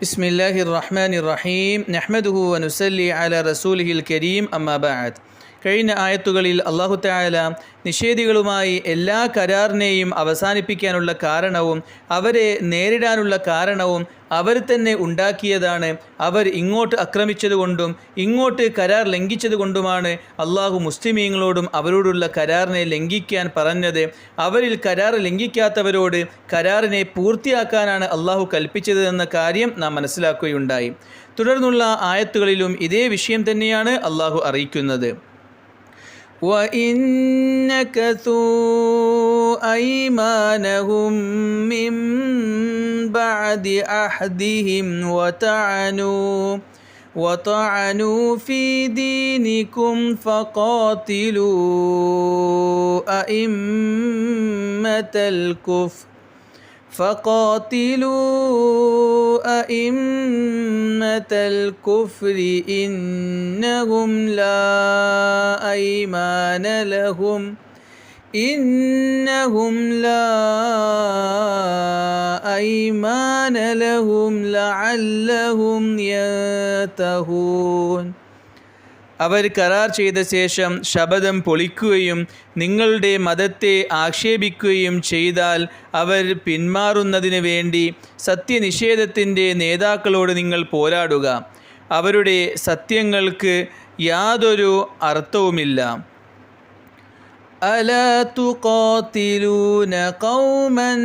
بسم الله الرحمن الرحيم. نحمده ونسلي على رسوله الكريم. أما بعد. കഴിഞ്ഞ ആയത്തുകളിൽ അള്ളാഹു തായാല നിഷേധികളുമായി എല്ലാ കരാറിനെയും അവസാനിപ്പിക്കാനുള്ള കാരണവും അവരെ നേരിടാനുള്ള കാരണവും അവർ തന്നെ ഉണ്ടാക്കിയതാണ്. അവർ ഇങ്ങോട്ട് ആക്രമിച്ചതുകൊണ്ടും ഇങ്ങോട്ട് കരാർ ലംഘിച്ചതുകൊണ്ടുമാണ് അള്ളാഹു മുസ്ലിമീങ്ങളോടും അവരോടുള്ള കരാറിനെ ലംഘിക്കാൻ പറഞ്ഞത്. അവരിൽ കരാർ ലംഘിക്കാത്തവരോട് കരാറിനെ പൂർത്തിയാക്കാനാണ് അള്ളാഹു കൽപ്പിച്ചത് എന്ന കാര്യം നാം മനസ്സിലാക്കുകയുണ്ടായി. തുടർന്നുള്ള ആയത്തുകളിലും ഇതേ വിഷയം തന്നെയാണ് അള്ളാഹു അറിയിക്കുന്നത്. وإن نكثوا أيمانهم من بعد عهدهم وطعنوا وطعنوا في دينكم فقاتلوا أئمة الكفر فقاتلوا أئمة الكفر إنهم لا أيمان لهم. إنهم لا أيمان لهم لعلهم ينتهون. അവർ കരാർ ചെയ്ത ശേഷം ശബദം പൊളിക്കുകയും നിങ്ങളുടെ മതത്തെ ആക്ഷേപിക്കുകയും ചെയ്താൽ അവർ പിന്മാറുന്നതിന് വേണ്ടി സത്യനിഷേധത്തിന്റെ നേതാക്കളോട് നിങ്ങൾ പോരാടുക. അവരുടെ സത്യങ്ങൾക്ക് യാതൊരു അർത്ഥവുമില്ല. ألا تقاتلون قوما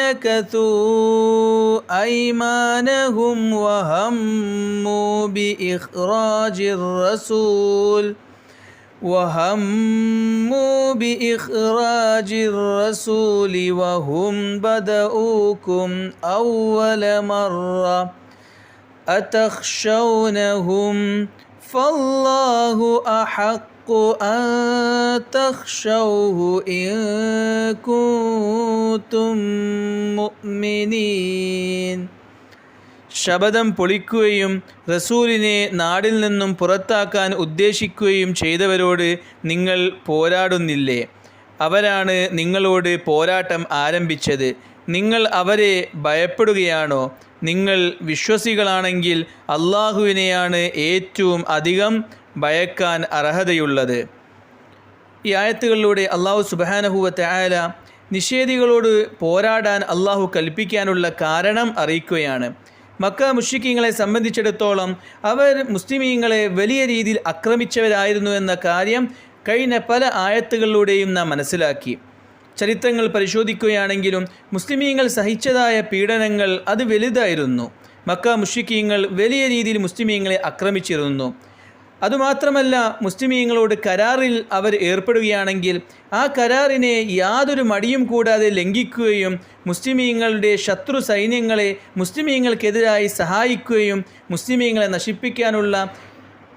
نكثوا أيمانهم وهموا بإخراج الرسول وهموا بإخراج الرسول وهم بدؤوكم أول مرة أتخشونهم فالله أحق أن تخشوه إن كنتم مؤمنين ശബദം പൊളിക്കുകയും റസൂലിനെ നാടിൽ നിന്നും പുറത്താക്കാൻ ഉദ്ദേശിക്കുകയും ചെയ്തവരോട് നിങ്ങൾ പോരാടുന്നില്ലേ അവരാണ് നിങ്ങളോട് പോരാട്ടം ആരംഭിച്ചത് നിങ്ങൾ അവരെ ഭയപ്പെടുകയാണോ നിങ്ങൾ വിശ്വസികളാണെങ്കിൽ അള്ളാഹുവിനെയാണ് ഏറ്റവും അധികം ഭയക്കാൻ അർഹതയുള്ളത്. ഈ ആയത്തുകളിലൂടെ അള്ളാഹു സുബാനഹുവത്തെ ആയ നിഷേധികളോട് പോരാടാൻ അള്ളാഹു കൽപ്പിക്കാനുള്ള കാരണം അറിയിക്കുകയാണ്. മക്ക മുഷിക്കിങ്ങളെ സംബന്ധിച്ചിടത്തോളം അവർ മുസ്ലിമീങ്ങളെ വലിയ രീതിയിൽ ആക്രമിച്ചവരായിരുന്നു എന്ന കാര്യം കഴിഞ്ഞ പല ആയത്തുകളിലൂടെയും നാം മനസ്സിലാക്കി. ചരിത്രങ്ങൾ പരിശോധിക്കുകയാണെങ്കിലും മുസ്ലിമീങ്ങൾ സഹിച്ചതായ പീഡനങ്ങൾ അത് വലുതായിരുന്നു. മക്ക മുഷിക്കീങ്ങൾ വലിയ രീതിയിൽ മുസ്ലിമീങ്ങളെ ആക്രമിച്ചിരുന്നു. അതുമാത്രമല്ല മുസ്ലിമീങ്ങളോട് കരാറിൽ അവർ ഏർപ്പെടുകയാണെങ്കിൽ ആ കരാറിനെ യാതൊരു മടിയും കൂടാതെ ലംഘിക്കുകയും മുസ്ലിമീങ്ങളുടെ ശത്രു സൈന്യങ്ങളെ മുസ്ലിമീങ്ങൾക്കെതിരായി സഹായിക്കുകയും മുസ്ലിമീങ്ങളെ നശിപ്പിക്കാനുള്ള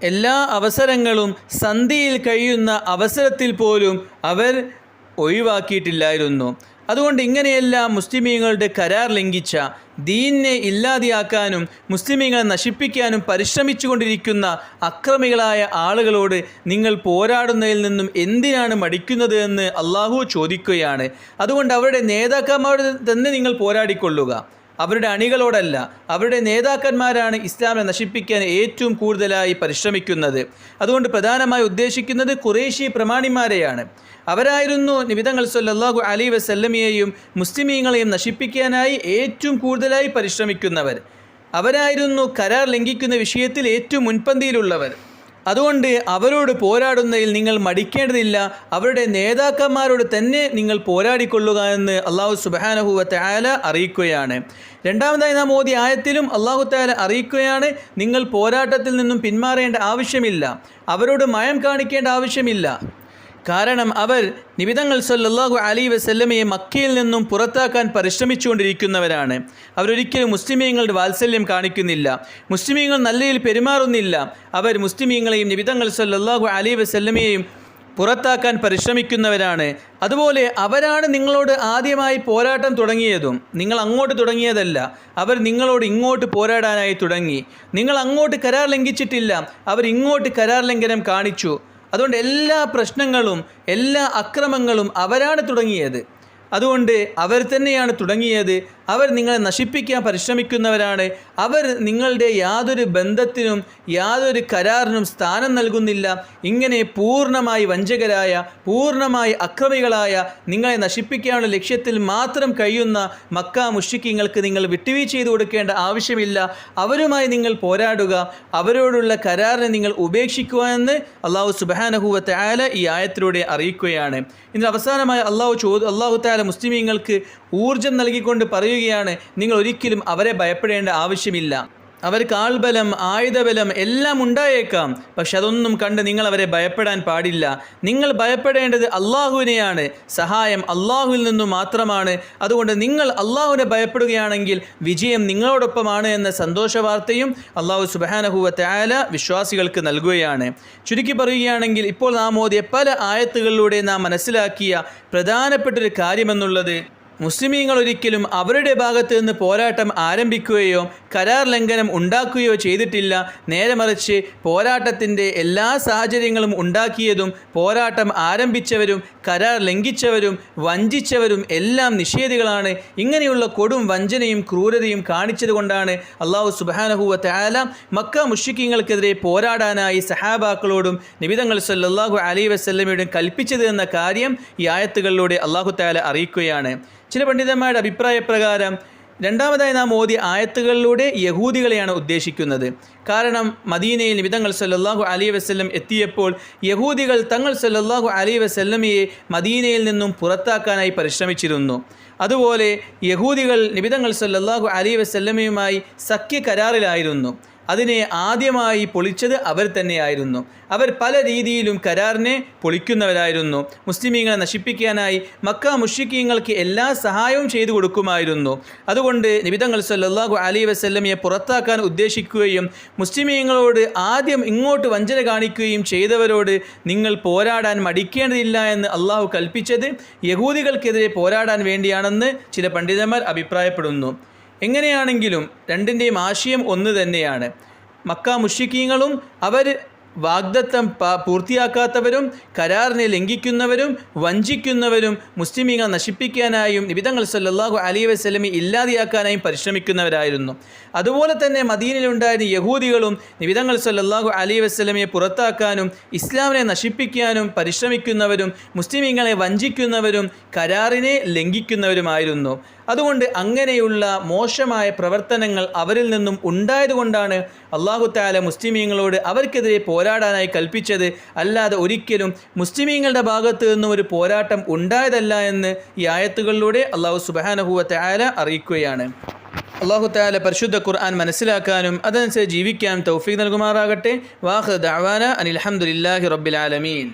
എല്ലാ അവസരങ്ങളും സന്ധിയിൽ കഴിയുന്ന അവസരത്തിൽ പോലും അവർ ഒഴിവാക്കിയിട്ടില്ലായിരുന്നു. അതുകൊണ്ട് ഇങ്ങനെയെല്ലാം മുസ്ലിമീങ്ങളുടെ കരാർ ലംഘിച്ച ദീനിനെ ഇല്ലാതെയാക്കാനും മുസ്ലിമീങ്ങളെ നശിപ്പിക്കാനും പരിശ്രമിച്ചുകൊണ്ടിരിക്കുന്ന അക്രമികളായ ആളുകളോട് നിങ്ങൾ പോരാടുന്നതിൽ നിന്നും എന്തിനാണ് മടിക്കുന്നത് എന്ന് അള്ളാഹു ചോദിക്കുകയാണ്. അതുകൊണ്ട് അവരുടെ നേതാക്കന്മാരോട് തന്നെ നിങ്ങൾ പോരാടിക്കൊള്ളുക. അവരുടെ അണികളോടല്ല അവരുടെ നേതാക്കന്മാരാണ് ഇസ്ലാമിനെ നശിപ്പിക്കാൻ ഏറ്റവും കൂടുതലായി പരിശ്രമിക്കുന്നത്. അതുകൊണ്ട് പ്രധാനമായി ഉദ്ദേശിക്കുന്നത് കുറേശി പ്രമാണിമാരെയാണ്. അവരായിരുന്നു നിബിതങ്ങൾ സല്ലാഹു അലി വസല്ലമിയെയും മുസ്ലിമീങ്ങളെയും നശിപ്പിക്കാനായി ഏറ്റവും കൂടുതലായി പരിശ്രമിക്കുന്നവർ. അവരായിരുന്നു കരാർ ലംഘിക്കുന്ന വിഷയത്തിൽ ഏറ്റവും മുൻപന്തിയിലുള്ളവർ. അതുകൊണ്ട് അവരോട് പോരാടുന്നതിൽ നിങ്ങൾ മടിക്കേണ്ടതില്ല. അവരുടെ നേതാക്കന്മാരോട് തന്നെ നിങ്ങൾ പോരാടിക്കൊള്ളുക എന്ന് അള്ളാഹു സുബാനഹുവത്തെ ആല അറിയിക്കുകയാണ്. രണ്ടാമതായി നാം ഓതി ആയത്തിലും അള്ളാഹു താല അറിയിക്കുകയാണ് നിങ്ങൾ പോരാട്ടത്തിൽ നിന്നും പിന്മാറേണ്ട ആവശ്യമില്ല. അവരോട് മയം കാണിക്കേണ്ട ആവശ്യമില്ല. കാരണം അവർ നിബിതങ്ങൾ സല്ലാഹു അലി വസല്ലമയെ മക്കയിൽ നിന്നും പുറത്താക്കാൻ പരിശ്രമിച്ചുകൊണ്ടിരിക്കുന്നവരാണ്. അവരൊരിക്കലും മുസ്ലിമീങ്ങളുടെ വാത്സല്യം കാണിക്കുന്നില്ല. മുസ്ലിമീങ്ങൾ നല്ലയിൽ പെരുമാറുന്നില്ല. അവർ മുസ്ലിമീങ്ങളെയും നിബിതങ്ങൾ സല്ലാഹു അലി വസല്ലമയെയും പുറത്താക്കാൻ പരിശ്രമിക്കുന്നവരാണ്. അതുപോലെ അവരാണ് നിങ്ങളോട് ആദ്യമായി പോരാട്ടം തുടങ്ങിയതും. നിങ്ങൾ അങ്ങോട്ട് തുടങ്ങിയതല്ല. അവർ നിങ്ങളോട് ഇങ്ങോട്ട് പോരാടാനായി തുടങ്ങി. നിങ്ങൾ അങ്ങോട്ട് കരാർ ലംഘിച്ചിട്ടില്ല. അവർ ഇങ്ങോട്ട് കരാർ ലംഘനം കാണിച്ചു. അതുകൊണ്ട് എല്ലാ പ്രശ്നങ്ങളും എല്ലാ അക്രമങ്ങളും അവരാണ് തുടങ്ങിയത്. അതുകൊണ്ട് അവർ തന്നെയാണ് തുടങ്ങിയത്. അവർ നിങ്ങളെ നശിപ്പിക്കാൻ പരിശ്രമിക്കുന്നവരാണ്. അവർ നിങ്ങളുടെ യാതൊരു ബന്ധത്തിനും യാതൊരു കരാറിനും സ്ഥാനം നൽകുന്നില്ല. ഇങ്ങനെ പൂർണമായി വഞ്ചകരായ പൂർണമായി അക്രമികളായ നിങ്ങളെ നശിപ്പിക്കാനുള്ള ലക്ഷ്യത്തിൽ മാത്രം കഴിയുന്ന മക്ക മുഷിക്കിങ്ങൾക്ക് നിങ്ങൾ വിട്ടുവീഴ്ച ചെയ്തു കൊടുക്കേണ്ട ആവശ്യമില്ല. അവരുമായി നിങ്ങൾ പോരാടുക. അവരോടുള്ള കരാറിനെ നിങ്ങൾ ഉപേക്ഷിക്കുക എന്ന് അള്ളാഹു സുബാനഹുവത്തെ ആല ഈ ആയത്തിലൂടെ അറിയിക്കുകയാണ്. ഇതിന് അവസാനമായി അള്ളാഹു ചോ അള്ളാഹു താല മുസ്ലിമീങ്ങൾക്ക് ഊർജം നൽകിക്കൊണ്ട് പറയുകയാണ് നിങ്ങൾ ഒരിക്കലും അവരെ ഭയപ്പെടേണ്ട ആവശ്യമില്ല. അവർക്ക് ആൾബലം ആയുധബലം എല്ലാം ഉണ്ടായേക്കാം. പക്ഷെ അതൊന്നും കണ്ട് നിങ്ങൾ അവരെ ഭയപ്പെടാൻ പാടില്ല. നിങ്ങൾ ഭയപ്പെടേണ്ടത് അള്ളാഹുവിനെയാണ്. സഹായം അള്ളാഹുവിൽ നിന്നു മാത്രമാണ്. അതുകൊണ്ട് നിങ്ങൾ അള്ളാഹുവിനെ ഭയപ്പെടുകയാണെങ്കിൽ വിജയം നിങ്ങളോടൊപ്പമാണ് എന്ന സന്തോഷ വാർത്തയും അള്ളാഹു സുബാനഹുവത്തെ ആല വിശ്വാസികൾക്ക് നൽകുകയാണ്. ചുരുക്കി പറയുകയാണെങ്കിൽ ഇപ്പോൾ നാം ഓതിയ പല ആയത്തുകളിലൂടെ നാം മനസ്സിലാക്കിയ പ്രധാനപ്പെട്ടൊരു കാര്യമെന്നുള്ളത് മുസ്ലിമീങ്ങൾ ഒരിക്കലും അവരുടെ ഭാഗത്ത് നിന്ന് പോരാട്ടം ആരംഭിക്കുകയോ കരാർ ലംഘനം ഉണ്ടാക്കുകയോ ചെയ്തിട്ടില്ല. നേരെ മറിച്ച് പോരാട്ടത്തിന്റെ എല്ലാ സാഹചര്യങ്ങളും ഉണ്ടാക്കിയതും പോരാട്ടം ആരംഭിച്ചവരും കരാർ ലംഘിച്ചവരും വഞ്ചിച്ചവരും എല്ലാം നിഷേധികളാണ്. ഇങ്ങനെയുള്ള കൊടും വഞ്ചനയും ക്രൂരതയും കാണിച്ചതുകൊണ്ടാണ് അള്ളാഹു സുബാനഹുവ താല മക്ക മുഷിക്കിങ്ങൾക്കെതിരെ പോരാടാനായി സഹാബാക്കളോടും നിബിതങ്ങൾ സല്ലാഹു അലൈ വസ്ല്ലമയോടും കൽപ്പിച്ചത് എന്ന കാര്യം ഈ ആയത്തുകളിലൂടെ അള്ളാഹു താല അറിയിക്കുകയാണ്. ചില പണ്ഡിതന്മാരുടെ അഭിപ്രായപ്രകാരം രണ്ടാമതായി നാം ഓതി ആയത്തുകളിലൂടെ യഹൂദികളെയാണ് ഉദ്ദേശിക്കുന്നത്. കാരണം മദീനയിൽ നിബിതങ്ങൾ സല്ലാഹു അലി വസ്ല്ലം എത്തിയപ്പോൾ യഹൂദികൾ തങ്ങൾ സല്ലാഹു അലി വസ്ല്ലമയെ മദീനയിൽ നിന്നും പുറത്താക്കാനായി പരിശ്രമിച്ചിരുന്നു. അതുപോലെ യഹൂദികൾ നിബിതങ്ങൾ സല്ലാഹു അലി വസ്ല്ലമയുമായി സഖ്യ കരാറിലായിരുന്നു. അതിനെ ആദ്യമായി പൊളിച്ചത് അവർ തന്നെയായിരുന്നു. അവർ പല രീതിയിലും കരാറിനെ പൊളിക്കുന്നവരായിരുന്നു. മുസ്ലിമീങ്ങളെ നശിപ്പിക്കാനായി മക്ക മുഷിക്കീങ്ങൾക്ക് എല്ലാ സഹായവും ചെയ്തു കൊടുക്കുമായിരുന്നു. അതുകൊണ്ട് നിബിതങ്ങൾ സല്ലാഹു അലി വസ്ല്ലമിയെ പുറത്താക്കാൻ ഉദ്ദേശിക്കുകയും മുസ്ലിമീങ്ങളോട് ആദ്യം ഇങ്ങോട്ട് വഞ്ചന കാണിക്കുകയും ചെയ്തവരോട് നിങ്ങൾ പോരാടാൻ മടിക്കേണ്ടതില്ല എന്ന് അള്ളാഹു കൽപ്പിച്ചത് യഹൂദികൾക്കെതിരെ പോരാടാൻ വേണ്ടിയാണെന്ന് ചില പണ്ഡിതന്മാർ അഭിപ്രായപ്പെടുന്നു. എങ്ങനെയാണെങ്കിലും രണ്ടിന്റെയും ആശയം ഒന്ന് തന്നെയാണ്. മക്ക മുഷിക്കീങ്ങളും അവർ വാഗ്ദത്തം പൂർത്തിയാക്കാത്തവരും കരാറിനെ ലംഘിക്കുന്നവരും വഞ്ചിക്കുന്നവരും മുസ്ലിമീങ്ങൾ നശിപ്പിക്കാനായും നിബിതങ്ങൾ സല്ലാഹു അലി വസ്ലമി ഇല്ലാതെയാക്കാനായും പരിശ്രമിക്കുന്നവരായിരുന്നു. അതുപോലെ തന്നെ മദീനിലുണ്ടായിരുന്ന യഹൂദികളും നിബിതങ്ങൾ സല്ലാഹു അലി വസ്ലമിയെ പുറത്താക്കാനും ഇസ്ലാമിനെ നശിപ്പിക്കാനും പരിശ്രമിക്കുന്നവരും മുസ്ലിമീങ്ങളെ വഞ്ചിക്കുന്നവരും കരാറിനെ ലംഘിക്കുന്നവരുമായിരുന്നു. അതുകൊണ്ട് അങ്ങനെയുള്ള മോശമായ പ്രവർത്തനങ്ങൾ അവരിൽ നിന്നും ഉണ്ടായതുകൊണ്ടാണ് അള്ളാഹു താല മുസ്ലിമീങ്ങളോട് അവർക്കെതിരെ പോരാടാനായി കൽപ്പിച്ചത്. അല്ലാതെ ഒരിക്കലും മുസ്ലിമീങ്ങളുടെ ഭാഗത്ത് നിന്നും ഒരു പോരാട്ടം ഉണ്ടായതല്ല എന്ന് ഈ ആയത്തുകളിലൂടെ അള്ളാഹു സുബാനഹുവത്തെ ആല അറിയിക്കുകയാണ്. അള്ളാഹു താല പരിശുദ്ധ ഖുർആൻ മനസ്സിലാക്കാനും അതനുസരിച്ച് ജീവിക്കാനും തൗഫീഖ് നൽകുമാറാകട്ടെ. വാഹ് ദാവാന അനിൽഹമുല്ലാഹി റബ്ബിൽ ആലമീൻ.